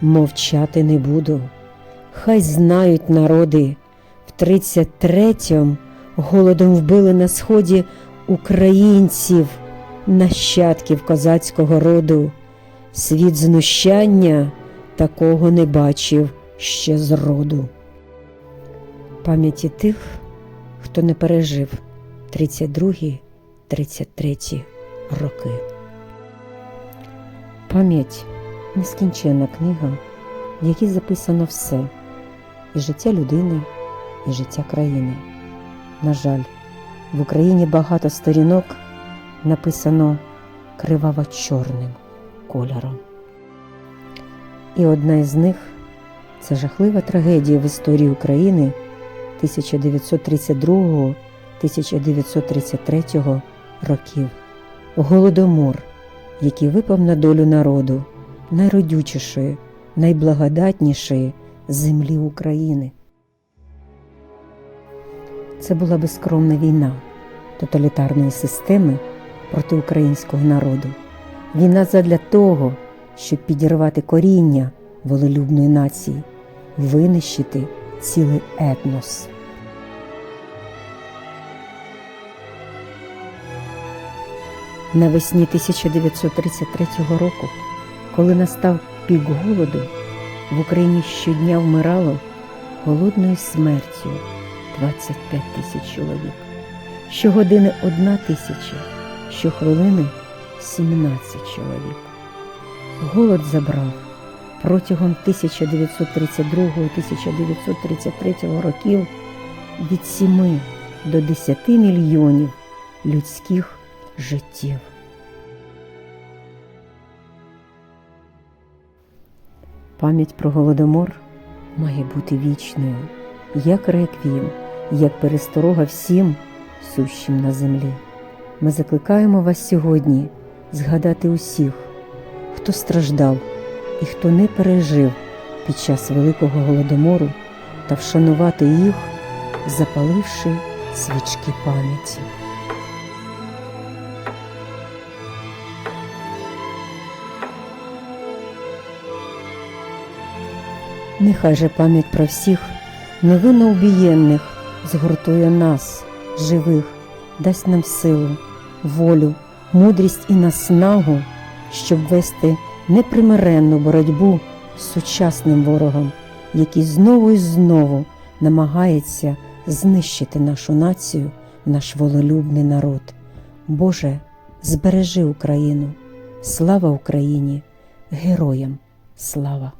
мовчати не буду. Хай знають народи, в 33-м голодом вбили на сході українців, нащадків козацького роду. Світ знущання такого не бачив ще зроду. Пам'яті тих, хто не пережив 32-33 роки. Пам'ять нескінченна книга, в якій записано все і життя людини, і життя країни. На жаль, в Україні багато сторінок написано криваво-чорним кольором. І одна із них це жахлива трагедія в історії України 1932-1933 років. Голодомор, який випав на долю народу найродючішої, найблагодатнішої землі України. Це була безкромна війна тоталітарної системи проти українського народу. Війна задля того, щоб підірвати коріння волелюбної нації, винищити цілий етнос. Навесні 1933 року, коли настав пік голоду, в Україні щодня вмирало голодною смертю 25 тисяч чоловік. Щогодини одна тисяча, щохвилини 17 чоловік. Голод забрав протягом 1932-1933 років від 7 до 10 мільйонів людських життів. Пам'ять про голодомор має бути вічною, як реквієм, як пересторога всім сущим на землі. Ми закликаємо вас сьогодні згадати усіх, хто страждав і хто не пережив під час Великого голодомору та вшанувати їх, запаливши свічки пам'яті. Нехай же пам'ять про всіх невинно убієнних згуртує нас, живих, дасть нам силу, волю, мудрість і наснагу, щоб вести непримиренну боротьбу з сучасним ворогом, який знову і знову намагається знищити нашу націю, наш вололюбний народ. Боже, збережи Україну, слава Україні, героям слава!